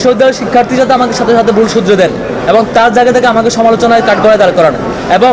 বিশ্ববিদ্যালয়ের শিক্ষার্থী যাতে আমাকে সাথে সাথে ভুল শুধরে দেন এবং তার জায়গা থেকে আমাকে সমালোচনায় কাঠগড়ায় দাঁড় করান। এবং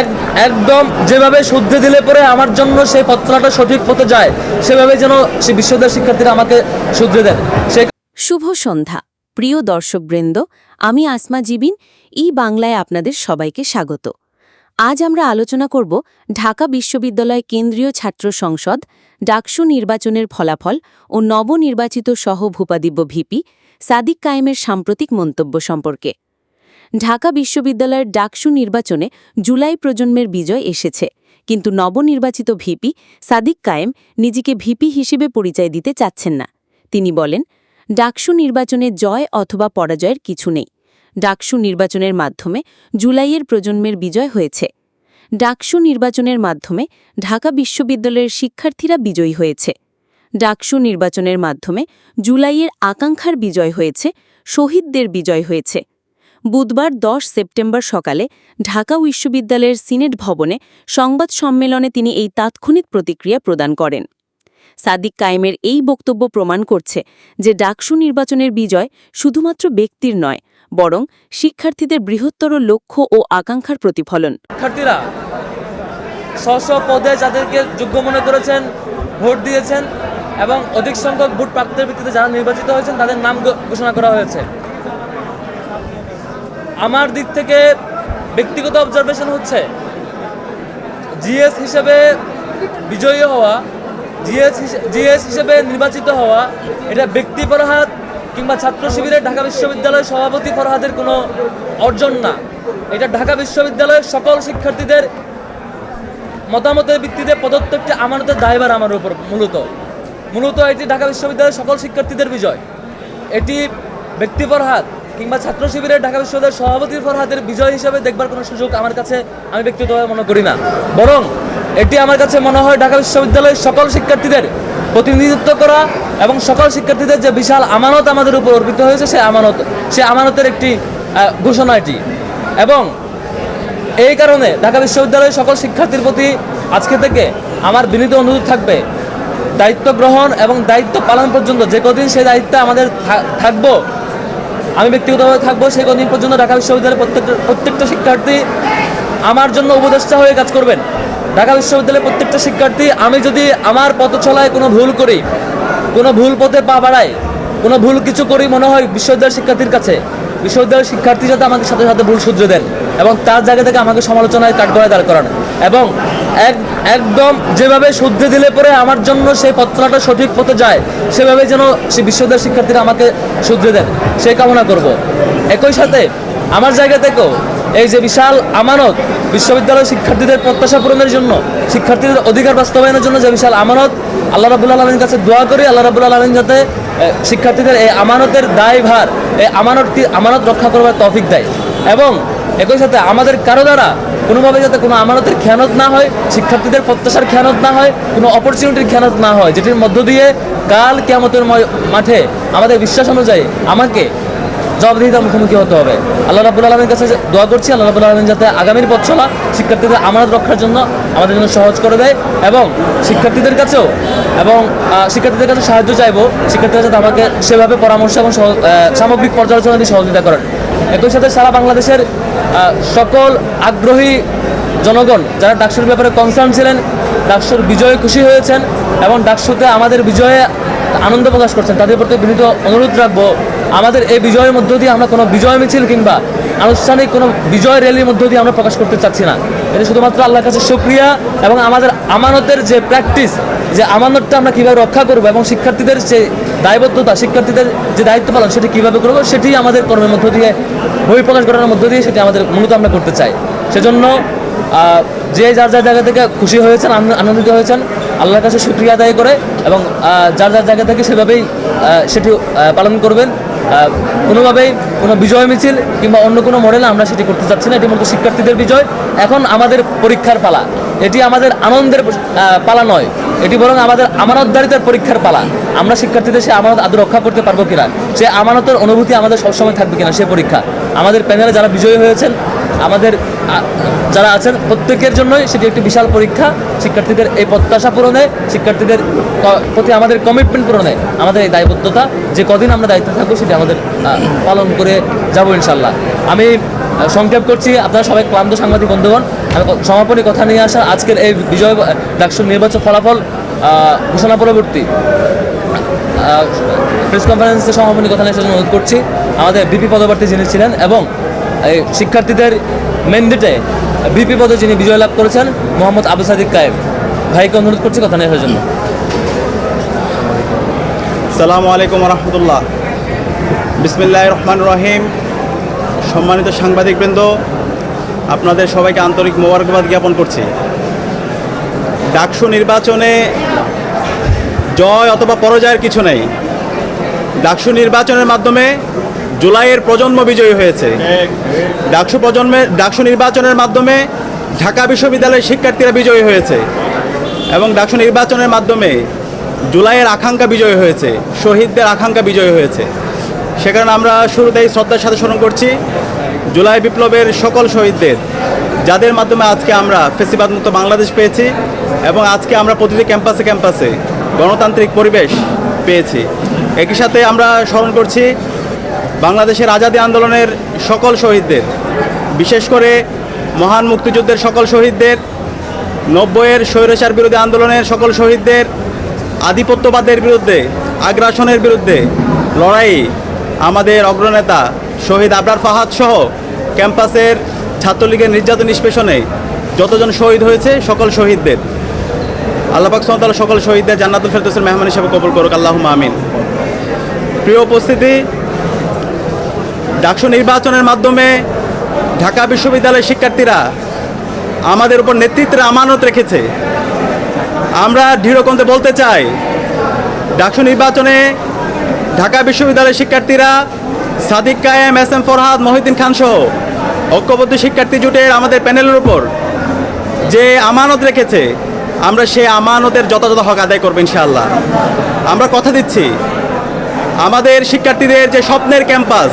এক, একদম যেভাবে শুদ্ধে দিলে পরে আমার জন্য সেই পত্রটা সঠিক পথে যায়, সেভাবে যেন সেই বিশ্ববিদ্যালয়ের শিক্ষার্থীরা আমাকে শুধরে দেন। সেই শুভ সন্ধ্যা। প্রিয় দর্শকবৃন্দ, আমি আসমা জিবিন, ই বাংলায় আপনাদের সবাইকে স্বাগত। আজ আমরা আলোচনা করব ঢাকা বিশ্ববিদ্যালয় কেন্দ্রীয় ছাত্র সংসদ, ডাকসু নির্বাচনের ফলাফল ও নবনির্বাচিত সহ ভূপাদিব্য ভিপি সাদিক কায়েমের সাম্প্রতিক মন্তব্য সম্পর্কে। ঢাকা বিশ্ববিদ্যালয়ের ডাকসু নির্বাচনে জুলাই প্রজন্মের বিজয় এসেছে, কিন্তু নবনির্বাচিত ভিপি সাদিক কায়েম নিজেকে ভিপি হিসেবে পরিচয় দিতে চাচ্ছেন না। তিনি বলেন, ডাকসু নির্বাচনে জয় অথবা পরাজয়ের কিছু নেই। ডাকসু নির্বাচনের মাধ্যমে জুলাইয়ের প্রজন্মের বিজয় হয়েছে। ডাকসু নির্বাচনের মাধ্যমে ঢাকা বিশ্ববিদ্যালয়ের শিক্ষার্থীরা বিজয়ী হয়েছে। ডাকসু নির্বাচনের মাধ্যমে জুলাইয়ের আকাঙ্ক্ষার বিজয় হয়েছে, শহীদদের বিজয় হয়েছে। বুধবার দশ সেপ্টেম্বর সকালে ঢাকা বিশ্ববিদ্যালয়ের সিনেট ভবনে সংবাদ সম্মেলনে তিনি এই তাৎক্ষণিক প্রতিক্রিয়া প্রদান করেন। সাদিক কায়েমের এই বক্তব্য প্রমাণ করছে যে ডাকসু নির্বাচনের বিজয় শুধুমাত্র ব্যক্তির নয়, বরং শিক্ষার্থীদের বৃহত্তর লক্ষ্য ও আকাঙ্ক্ষার প্রতিফলন। শিক্ষার্থীরা স্ব পদে যাদেরকে যোগ্য মনে করেছেন, ভোট দিয়েছেন এবং অধিক সংখ্যক ভোট প্রাপ্তের ভিত্তিতে যারা নির্বাচিত হয়েছেন, তাদের নাম ঘোষণা করা হয়েছে। আমার দিক থেকে ব্যক্তিগত অবজারভেশন হচ্ছে, জিএস হিসেবে বিজয়ী হওয়া, জিএস জিএস হিসেবে নির্বাচিত হওয়া, এটা ব্যক্তি ফরহাদ কিংবা ছাত্র শিবিরের ঢাকা বিশ্ববিদ্যালয়ের সভাপতি ফরহাদের কোনো অর্জন না। এটা ঢাকা বিশ্ববিদ্যালয়ের সকল শিক্ষার্থীদের মতামতের ভিত্তিতে প্রদত্ত একটি আমানতের দায়ভার আমার উপর মূলত। মূলত এটি ঢাকা বিশ্ববিদ্যালয়ের সকল শিক্ষার্থীদের বিজয়। এটি ব্যক্তি ফরহাদ কিংবা ছাত্র শিবিরের ঢাকা বিশ্ববিদ্যালয়ের সভাপতি ফরহাদের বিজয় হিসেবে দেখবার কোনো সুযোগ আমার কাছে আমি ব্যক্তিগতভাবে মনে করি না। বরং এটি আমার কাছে মনে হয় ঢাকা বিশ্ববিদ্যালয়ের সকল শিক্ষার্থীদের প্রতিনিধিত্ব করা এবং সকল শিক্ষার্থীদের যে বিশাল আমানত আমাদের উপর অর্পিত হয়েছে সেই আমানত, সে আমানতের একটি ঘোষণা এটি। এবং এই কারণে ঢাকা বিশ্ববিদ্যালয়ের সকল শিক্ষার্থীর প্রতি আজকে থেকে আমার বিনীত অনুরোধ থাকবে দায়িত্ব গ্রহণ এবং দায়িত্ব পালন পর্যন্ত যে কদিন সেই দায়িত্বে আমাদের থাকব, আমি ব্যক্তিগতভাবে থাকব, সেই কদিন পর্যন্ত ঢাকা বিশ্ববিদ্যালয়ের প্রত্যেকটা প্রত্যেকটা শিক্ষার্থী আমার জন্য উপদেষ্টা হয়ে কাজ করবেন। ঢাকা বিশ্ববিদ্যালয়ের প্রত্যেকটা শিক্ষার্থী, আমি যদি আমার পথ চলায় কোনো ভুল করি, কোনো ভুল পথে পা বাড়াই, কোনো ভুল কিছু করি, মনে হয় বিশ্ববিদ্যালয়ের শিক্ষার্থীর কাছে, বিশ্ববিদ্যালয়ের শিক্ষার্থী যাতে আমাকে সাথে সাথে ভুল শুধরে দেন এবং তার জায়গা থেকে আমাকে সমালোচনায় কাঠগড়ায় দাঁড় করান। এবং এক, একদম যেভাবে শুদ্ধে দিলে পরে আমার জন্য সেই পত্রটা সঠিক পথে যায়, সেভাবে যেন সে বিশ্ববিদ্যালয়ের শিক্ষার্থীরা আমাকে শুধরে দেন। সেই কামনা করব। একই সাথে আমার জায়গা থেকেও এই যে বিশাল আমানত বিশ্ববিদ্যালয়ের শিক্ষার্থীদের প্রত্যাশা পূরণের জন্য, শিক্ষার্থীদের অধিকার বাস্তবায়নের জন্য যে বিশাল আমানত, আল্লাহ রাবুল আলমীর কাছে দোয়া করি, আল্লাহ রাবুল আলমিন যাতে শিক্ষার্থীদের এই আমানতের দায়ভার, এই আমানতটি, আমানত রক্ষা করবার তৌফিক দেয়। এবং একই সাথে আমাদের কারও দ্বারা কোনোভাবে যাতে কোনো আমানতের খেয়ানত না হয়, শিক্ষার্থীদের প্রত্যাশার খেয়ানত না হয়, কোনো অপরচুনিটির খেয়ানত না হয়, যেটির মধ্য দিয়ে কাল কেয়ামতের মাঠে আমাদের বিশ্বাস অনুযায়ী আমাকে জবাবদিহিতার মুখোমুখি হতে হবে। আল্লাহ রাবুল আলমীর কাছে দোয়া করছি, আল্লাহ রাবুল আলমিন যাতে আগামীর পথ চলা শিক্ষার্থীদের আমানত রক্ষার জন্য আমাদের জন্য সহজ করে দেয় এবং শিক্ষার্থীদের কাছেও এবং শিক্ষার্থীদের কাছে সাহায্য চাইব, শিক্ষার্থীরা যাতে আমাকে সেভাবে পরামর্শ এবং সামগ্রিক পর্যালোচনা দিয়ে সহযোগিতা করেন। একই সাথে সারা বাংলাদেশের সকল আগ্রহী জনগণ যারা ডাকসুর ব্যাপারে কনসার্ন ছিলেন, ডাকসুর বিজয়ে খুশি হয়েছেন এবং ডাকসুতে আমাদের বিজয়ে আনন্দ প্রকাশ করছেন। তাদের প্রতি বিনীত অনুরোধ রাখব, আমাদের এই বিজয়ের মধ্য দিয়ে আমরা কোনো বিজয় মিছিল কিংবা আনুষ্ঠানিক কোনো বিজয় র্যালির মধ্য দিয়ে আমরা প্রকাশ করতে চাচ্ছি না। এটা শুধুমাত্র আল্লাহর কাছে সুক্রিয়া এবং আমাদের আমানতের যে প্র্যাকটিস যে আমানতটা আমরা কীভাবে রক্ষা করব এবং শিক্ষার্থীদের যে দায়বদ্ধতা, শিক্ষার্থীদের যে দায়িত্ব পালন, সেটি কীভাবে করব, সেটি আমাদের কর্মের মধ্য দিয়ে, বই প্রকাশ মধ্য দিয়ে সেটি আমাদের মূলত আমরা করতে চাই। সেজন্য যে যার যার জায়গা থেকে খুশি হয়েছেন আনন্দ- আনন্দিত হয়েছেন, আল্লাহর কাছে শুক্রিয়া আদায় করে এবং যার যার জায়গা থেকে সেভাবেই সেটি পালন করবেন। কোনোভাবেই কোনো বিজয় মিছিল কিংবা অন্য কোনো মডেলে আমরা সেটি করতে চাচ্ছি না, এটি মূলত শিক্ষার্থীদের বিজয়। এখন আমাদের পরীক্ষার পালা, এটি আমাদের আনন্দের পালা নয়, এটি বরং আমাদের আমানতদারিতার পরীক্ষার পালা। আমরা শিক্ষার্থীদের সে আমানত আদৌ রক্ষা করতে পারব কিনা, সে আমানতের অনুভূতি আমাদের সবসময় থাকবে কিনা সে পরীক্ষা। আমাদের প্যানেলে যারা বিজয়ী হয়েছেন আমাদের যারা আছেন, প্রত্যেকের জন্যই সেটি একটি বিশাল পরীক্ষা। শিক্ষার্থীদের এই প্রত্যাশা পূরণে, শিক্ষার্থীদের প্রতি আমাদের কমিটমেন্ট পূরণে আমাদের এই দায়বদ্ধতা, যে কদিন আমরা দায়িত্বে থাকব সেটি আমাদের পালন করে যাব ইনশাল্লাহ আমি সংক্ষেপ করছি, আপনারা সবাই ক্লান্ত সাংবাদিক বন্ধুগণ, আমি সমাপনী কথা নিয়ে আসা আজকের এই বিজয় ডাকসুর নির্বাচন ফলাফল ঘোষণা পরবর্তী। প্রেস কনফারেন্সে সমাপনী কথা নিয়ে অনুরোধ করছি। আমাদের বিপি পদপ্রার্থী যিনি ছিলেন এবং শিক্ষার্থীদের ম্যান্ডেটে বিপি পদে যিনি বিজয় লাভ করেছেন, মোহাম্মদ আবু সাদিক কায়েব ভাইকে অনুরোধ করছি কথা আসার জন্য। সালামু আলাইকুম রহমতুল্লাহ। বিসমিল্লাহ রহমান রহিম। সম্মানিত সাংবাদিকবৃন্দ, আপনাদের সবাইকে আন্তরিক মোবারকবাদ জ্ঞাপন করছি। ডাকসু নির্বাচনে জয় অথবা পরাজয়ের কিছু নেই। ডাকসু নির্বাচনের মাধ্যমে জুলাইয়ের প্রজন্ম বিজয়ী হয়েছে। ডাকসু প্রজন্মে, ডাকসু নির্বাচনের মাধ্যমে ঢাকা বিশ্ববিদ্যালয়ের শিক্ষার্থীরা বিজয়ী হয়েছে এবং ডাকসু নির্বাচনের মাধ্যমে জুলাইয়ের আকাঙ্ক্ষা বিজয়ী হয়েছে, শহীদদের আকাঙ্ক্ষা বিজয়ী হয়েছে। সে কারণে আমরা শুরুতেই শ্রদ্ধার সাথে স্মরণ করছি, জুলাই বিপ্লবের সকল শহীদদের, যাদের মাধ্যমে আজকে আমরা ফেসিবাদ মুক্ত বাংলাদেশ পেয়েছি এবং আজকে আমরা প্রতিটি ক্যাম্পাসে ক্যাম্পাসে গণতান্ত্রিক পরিবেশ পেয়েছি। একই সাথে আমরা স্মরণ করছি বাংলাদেশের আজাদী আন্দোলনের সকল শহীদদের, বিশেষ করে মহান মুক্তিযুদ্ধের সকল শহীদদের, নব্বইয়ের স্বৈরাচার বিরোধী আন্দোলনের সকল শহীদদের, আধিপত্যবাদের বিরুদ্ধে, আগ্রাসনের বিরুদ্ধে লড়াই আমাদের অগ্রনেতা শহীদ আবরার ফাহাদ সহ ক্যাম্পাসের ছাত্রলীগের নির্যাতন নিষ্পেষণে যতজন শহীদ হয়েছে সকল শহীদদের। আল্লাপাক সাঁতাল সকল শহীদদের জান্নাতুল ফেরদৌসের মেহমান হিসেবে কবুল করুক। আল্লাহ আমিন। প্রিয় উপস্থিতি ডাকসু নির্বাচনের মাধ্যমে ঢাকা বিশ্ববিদ্যালয়ের শিক্ষার্থীরা আমাদের উপর নেতৃত্বের আমানত রেখেছে। আমরা দৃঢ়কণ্ঠে বলতে চাই, ডাকসু নির্বাচনে ঢাকা বিশ্ববিদ্যালয়ের শিক্ষার্থীরা সাদিক কায়েম, এস এম ফরহাদ, মহিউদ্দিন খান সহ ঐক্যবদ্ধ শিক্ষার্থী জোটের আমাদের প্যানেলের উপর যে আমানত রেখেছে, আমরা সেই আমানতের যথাযথ হক আদায় করব ইনশাআল্লাহ। আমরা কথা দিচ্ছি, আমাদের শিক্ষার্থীদের যে স্বপ্নের ক্যাম্পাস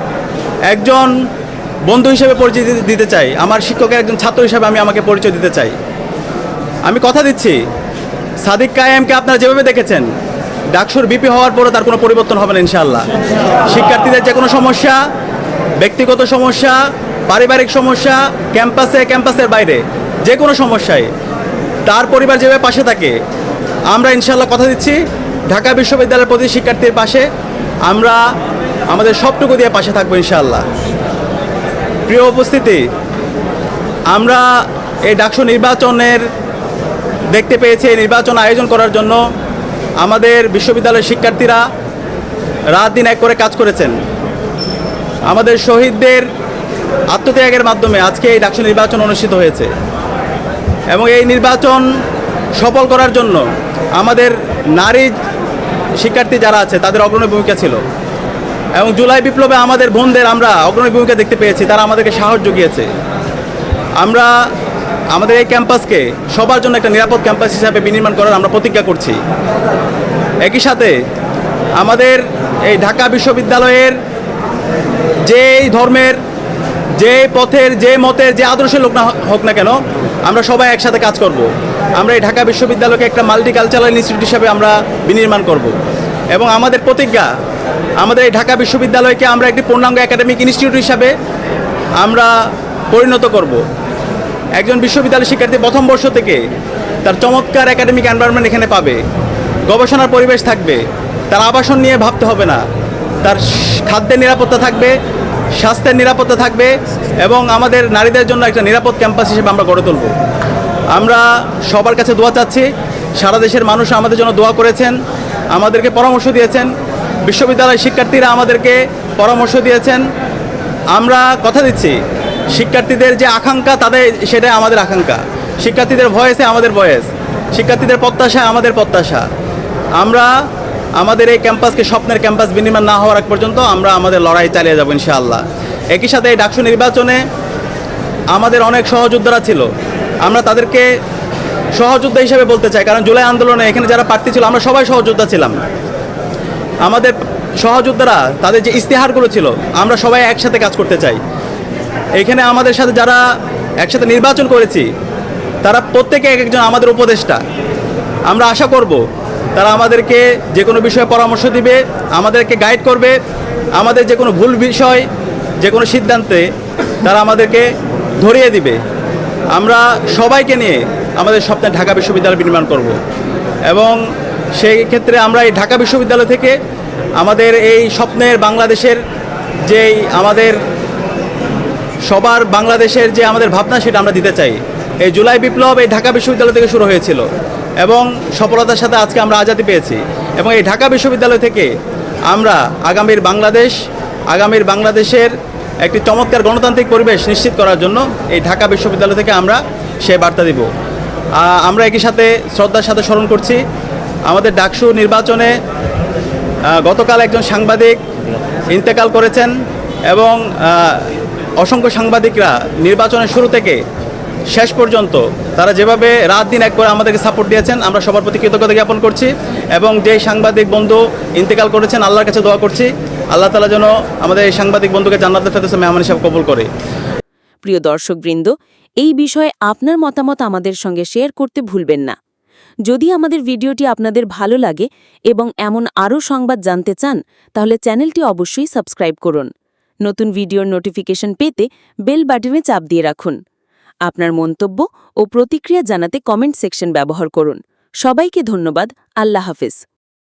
একজন বন্ধু হিসেবে পরিচয় দিতে- চাই। আমার শিক্ষকের একজন ছাত্র হিসেবে আমি আমাকে পরিচয় দিতে চাই। আমি কথা দিচ্ছি। সাদিক কায়েমকে আপনারা যেভাবে দেখেছেন, ডাকসুর বিপি হওয়ার পরও তার কোনো পরিবর্তন হবে না, ইনশাআল্লাহ। শিক্ষার্থীদের যে কোনো সমস্যা, ব্যক্তিগত সমস্যা, পারিবারিক সমস্যা, ক্যাম্পাসে, ক্যাম্পাসের বাইরে যে কোনো সমস্যায় তার পরিবার যেভাবে পাশে থাকে, আমরা ইনশাআল্লাহ কথা দিচ্ছি। ঢাকা বিশ্ববিদ্যালয়ের প্রতি শিক্ষার্থীর পাশে আমরা আমাদের সবটুকু দিয়ে পাশে থাকব ইনশাআল্লাহ। প্রিয় উপস্থিতি, আমরা এই ডাকসু নির্বাচনের দেখতে পেয়েছি, এই নির্বাচন আয়োজন করার জন্য আমাদের বিশ্ববিদ্যালয়ের শিক্ষার্থীরা রাত দিন এক করে কাজ করেছেন। আমাদের শহীদদের আত্মত্যাগের মাধ্যমে আজকে এই ডাকসু নির্বাচন অনুষ্ঠিত হয়েছে। এবং এই নির্বাচন সফল করার জন্য আমাদের নারী শিক্ষার্থী যারা আছে, তাদের অগ্রণী ভূমিকা ছিল। এবং জুলাই বিপ্লবে আমাদের বোনদের আমরা অগ্রণী ভূমিকা দেখতে পেয়েছি, তারা আমাদেরকে সাহস জুগিয়েছে আমরা আমাদের এই ক্যাম্পাসকে সবার জন্য একটা নিরাপদ ক্যাম্পাস হিসাবে বিনির্মাণ করার আমরা প্রতিজ্ঞা করছি একই সাথে আমাদের এই ঢাকা বিশ্ববিদ্যালয়ের যেই ধর্মের যে পথের, যে মতের, যে আদর্শের লোক না হোক না কেন, আমরা সবাই একসাথে কাজ করব। আমরা এই ঢাকা বিশ্ববিদ্যালয়কে একটা মাল্টি কালচারাল ইনস্টিটিউট হিসাবে আমরা বিনির্মাণ করব। এবং আমাদের প্রতিজ্ঞা আমাদের এই ঢাকা বিশ্ববিদ্যালয়কে আমরা একটি পূর্ণাঙ্গ একাডেমিক ইনস্টিটিউট হিসাবে আমরা পরিণত করব। একজন বিশ্ববিদ্যালয় শিক্ষার্থী প্রথম বর্ষ থেকে তার চমৎকার একাডেমিক এনভায়রনমেন্ট এখানে পাবে। গবেষণার পরিবেশ থাকবে। তার আবাসন নিয়ে ভাবতে হবে না। তার খাদ্যের নিরাপত্তা থাকবে, স্বাস্থ্যের নিরাপত্তা থাকবে এবং আমাদের নারীদের জন্য একটা নিরাপদ ক্যাম্পাস হিসেবে আমরা গড়ে তুলব। আমরা সবার কাছে দোয়া চাচ্ছি। সারা দেশের মানুষ আমাদের জন্য দোয়া করেছেন। আমাদেরকে পরামর্শ দিয়েছেন। বিশ্ববিদ্যালয়ের শিক্ষার্থীরা আমাদেরকে পরামর্শ দিয়েছেন। আমরা কথা দিচ্ছি, শিক্ষার্থীদের যে আকাঙ্ক্ষা তাদের সেটাই আমাদের আকাঙ্ক্ষা। শিক্ষার্থীদের ভয়েসে আমাদের ভয়েস, শিক্ষার্থীদের প্রত্যাশা আমাদের প্রত্যাশা। আমরা আমাদের এই ক্যাম্পাসকে স্বপ্নের ক্যাম্পাস বিনিময় না হওয়ার আগ পর্যন্ত আমরা আমাদের লড়াই চালিয়ে যাব ইনশাআল্লাহ। একই সাথে এই ডাকসু নির্বাচনে আমাদের অনেক সহযোদ্ধারা ছিল। আমরা তাদেরকে সহযোদ্ধা হিসেবে বলতে চাই, কারণ জুলাই আন্দোলনে এখানে যারা প্রার্থী ছিল, আমরা সবাই সহযোদ্ধা ছিলাম। আমাদের সহযোদ্ধারা, তাদের যে ইস্তেহারগুলো ছিল, আমরা সবাই একসাথে কাজ করতে চাই। এখানে আমাদের সাথে যারা একসাথে নির্বাচন করেছি, তারা প্রত্যেকে এক একজন আমাদের উপদেষ্টা। আমরা আশা করব, তারা আমাদেরকে যে কোনো বিষয়ে পরামর্শ দিবে, আমাদেরকে গাইড করবে, আমাদের যে কোনো ভুল বিষয়, যে কোনো সিদ্ধান্তে তারা আমাদেরকে ধরিয়ে দিবে। আমরা সবাইকে নিয়ে আমাদের স্বপ্নে ঢাকা বিশ্ববিদ্যালয় নির্মাণ করব। এবং সেই ক্ষেত্রে আমরা এই ঢাকা বিশ্ববিদ্যালয় থেকে আমাদের এই স্বপ্নের বাংলাদেশের যেই আমাদের সবার বাংলাদেশের যে আমাদের ভাবনা সেটা আমরা দিতে চাই। এই জুলাই বিপ্লব এই ঢাকা বিশ্ববিদ্যালয় থেকে শুরু হয়েছিল এবং সফলতার সাথে আজকে আমরা আজাদি পেয়েছি এবং এই ঢাকা বিশ্ববিদ্যালয় থেকে আমরা আগামীর বাংলাদেশ, আগামীর বাংলাদেশের একটি চমৎকার গণতান্ত্রিক পরিবেশ নিশ্চিত করার জন্য এই ঢাকা বিশ্ববিদ্যালয় থেকে আমরা সে বার্তা দিব। আমরা একই সাথে শ্রদ্ধার সাথে স্মরণ করছি আমাদের ডাকসু নির্বাচনে গতকাল একজন সাংবাদিক ইন্তেকাল করেছেন এবং অসংখ্য সাংবাদিকরা নির্বাচনের শুরু থেকে শেষ পর্যন্ত তারা যেভাবে রাত দিন এক করে আমাদেরকে সাপোর্ট দিয়েছেন, আমরা সবার প্রতি কৃতজ্ঞতা জ্ঞাপন করছি এবং যেই সাংবাদিক বন্ধু ইন্তেকাল করেছেন, আল্লাহর কাছে দোয়া করছি, আল্লাহ তালা যেন আমাদের এই সাংবাদিক বন্ধুকে জান্নাতের ফেরদৌসে মেহমান হিসাবে কবুল করে। প্রিয় দর্শকবৃন্দ, এই বিষয়ে আপনার মতামত আমাদের সঙ্গে শেয়ার করতে ভুলবেন না। যদি আমাদের ভিডিওটি আপনাদের ভালো লাগে এবং এমন আরও সংবাদ জানতে চান, তাহলে চ্যানেলটি অবশ্যই সাবস্ক্রাইব করুন। নতুন ভিডিওর নোটিফিকেশন পেতে বেল বাটনে চাপ দিয়ে রাখুন। আপনার মন্তব্য ও প্রতিক্রিয়া জানাতে কমেন্ট সেকশন ব্যবহার করুন। সবাইকে ধন্যবাদ। আল্লাহ হাফিজ।